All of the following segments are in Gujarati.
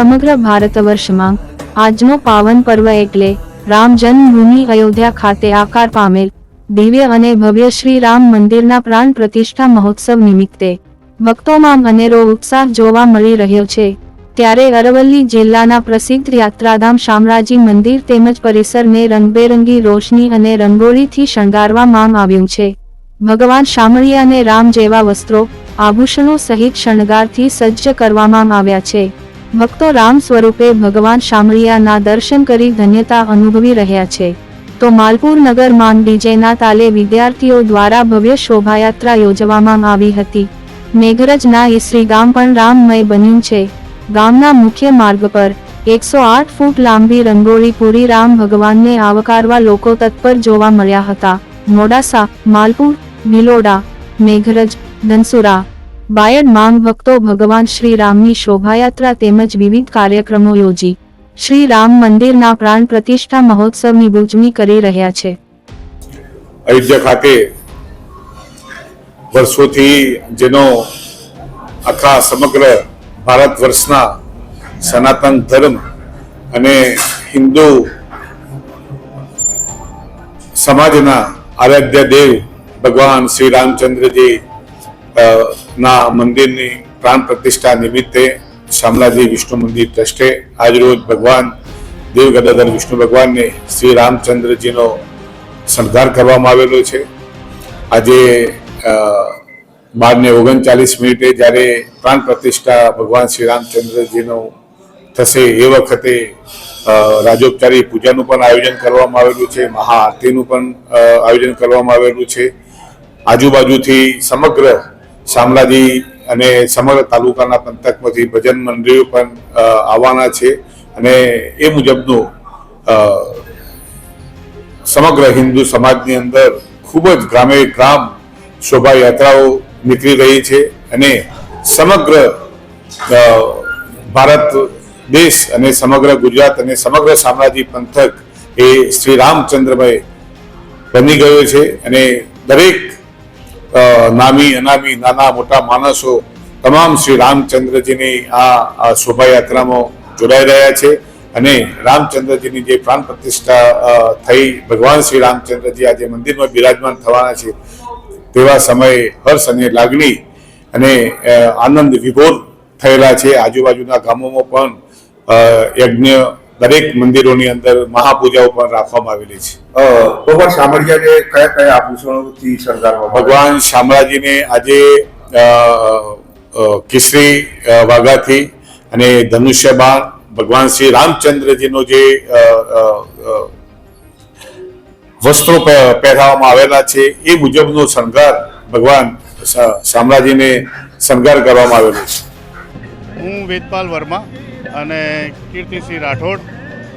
સમગ્ર ભારત વર્ષમાં આજનો પાવન પર્વ એટલે રામ જન્મભૂમિ અયોધ્યા ખાતે આકાર પામેલ, દિવ્ય અને ભવ્ય શ્રી રામ મંદિરના પ્રાણ પ્રતિષ્ઠા મહોત્સવ નિમિત્તે ભક્તોમાં અનેરો ઉત્સાહ જોવા મળી રહ્યો છે. ત્યારે અરવલ્લી જિલ્લાના પ્રસિદ્ધ યાત્રાધામ શામરાજી મંદિર તેમજ પરિસરને રંગબેરંગી રોશની અને રંગોળીથી શણગારવામાં આવ્યું છે. ભગવાન શામળી અને રામ જેવા વસ્ત્રો, આભૂષણો સહિત શણગારથી સજ્જ કરવામાં આવ્યા છે. ભક્તો રામ સ્વરૂપે ભગવાન શામળિયાના દર્શન કરી ધન્યતા અનુભવી રહ્યા છે. તો માલપુર નગરમાં ડીજેના તાલે વિદ્યાર્થીઓ દ્વારા ભવ્ય શોભાયાત્રા યોજવામાં આવી હતી. મેઘરજના ઈસરી ગામ પણ રામમય બન્યું છે. ગામના મુખ્ય માર્ગ પર એકસો આઠ ફૂટ લાંબી રંગોળી પૂરી રામ ભગવાનને આવકારવા લોકો તત્પર જોવા મળ્યા હતા. મોડાસા, માલપુર, ભિલોડા, મેઘરજ, ધનસુરા બાયડ માંગ ભક્તો ભગવાન શ્રી રામની શોભાયાત્રા તેમજ વિવિધ કાર્યક્રમો યોજી. શ્રી રામ મંદિરના પ્રાણ પ્રતિષ્ઠા મહોત્સવની ઉજવણી કરી રહ્યા છે. અયોધ્યા ખાતે વર્ષોથી જેનો આખા સમગ્ર ભારત વર્ષના સનાતન ધર્મ અને હિન્દુ સમાજના આરાધ્ય દેવ ભગવાન શ્રી રામચંદ્રજી ના મંદિરની પ્રાણ પ્રતિષ્ઠા નિમિત્તે શામલાજી વિષ્ણુ મંદિર ટ્રસ્ટે આજરોજ ભગવાન દેવ વિષ્ણુ ભગવાનને શ્રી રામચંદ્રજીનો શણગાર કરવામાં આવેલો છે. આજે બારને ઓગણચાલીસ મિનિટે જ્યારે પ્રાણ પ્રતિષ્ઠા ભગવાન શ્રી રામચંદ્રજીનો થશે એ વખતે રાજોપચારી પૂજાનું પણ આયોજન કરવામાં આવેલું છે, મહાઆરતીનું પણ આયોજન કરવામાં આવેલું છે. આજુબાજુથી સમગ્ર શામળાજી અને સમગ્ર તાલુકાના પંથકમાંથી ભજન મંડળીઓ પણ આવવાના છે અને એ મુજબનું સમગ્ર હિન્દુ સમાજની અંદર ખૂબ જ ગ્રામે ગ્રામ શોભાયાત્રાઓ નીકળી રહી છે અને સમગ્ર ભારત દેશ અને સમગ્ર ગુજરાત અને સમગ્ર સામ્રાજ્ય પંથક એ શ્રી રામચંદ્રમય બની ગયો છે અને દરેક નામી, અનામી, નાના, મોટા માણસો તમામ શ્રી રામચંદ્રજીની આ શોભાયાત્રામાં જોડાઈ રહ્યા છે અને રામચંદ્રજીની જે પ્રાણ પ્રતિષ્ઠા થઈ, ભગવાન શ્રી રામચંદ્રજી આજે મંદિરમાં બિરાજમાન થવાના છે, તેવા સમયે હર્ષ અને લાગણી અને આનંદ વિભોર થયેલા છે. આજુબાજુના ગામોમાં પણ યજ્ઞ દરેક મંદિરોની અંદર મહાપૂજાઓ પણ રાખવામાં આવેલી છે. ભગવાન શામળિયાને કયા કયા આભૂષણોથી શણગારવામાં ભગવાન શામળાજીને આજે કેસરી વાઘાથી અને ધનુષ્ય બાણ ભગવાન શ્રી રામચંદ્રજીનો જે વસ્ત્રો પહે- પહેરાવવામાં આવેલા છે એ મુજબનો શણગાર ભગવાન શામળાજીને શણગાર કરવામાં આવેલો છે. હું વેદપાલ વર્મા અને કીર્તિસિંહ રાઠોડ,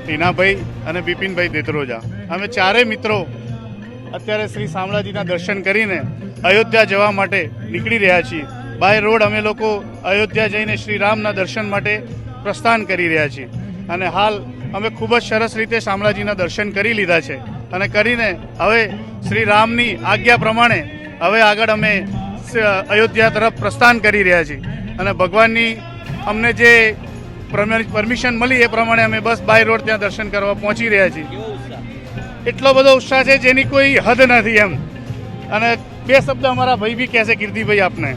ટીનાભાઈ અને બિપિનભાઈ દેતરોજા. અમે ચારેય મિત્રો અત્યારે શ્રી શામળાજીના દર્શન કરીને અયોધ્યા જવા માટે નીકળી રહ્યા છીએ. બાય રોડ અમે લોકો અયોધ્યા જઈને શ્રી રામના દર્શન માટે પ્રસ્થાન કરી રહ્યા છીએ. અને હાલ અમે ખૂબ જ સરસ રીતે શામળાજીના દર્શન કરી લીધા છે. અને કરીને હવે શ્રી રામની આજ્ઞા પ્રમાણે હવે આગળ અમે અયોધ્યા તરફ પ્રસ્થાન કરી રહ્યા છીએ. અને ભગવાનની અમને જે પરમિશન મળી એ પ્રમાણે અમે બસ બાય રોડ ત્યાં દર્શન કરવા પહોંચી રહ્યા છીએ. એટલો બધો ઉત્સાહ છે જેની કોઈ હદ નથી એમ. અને બે શબ્દ અમારા ભાઈ બી કહેશે કીર્તિભાઈ આપને.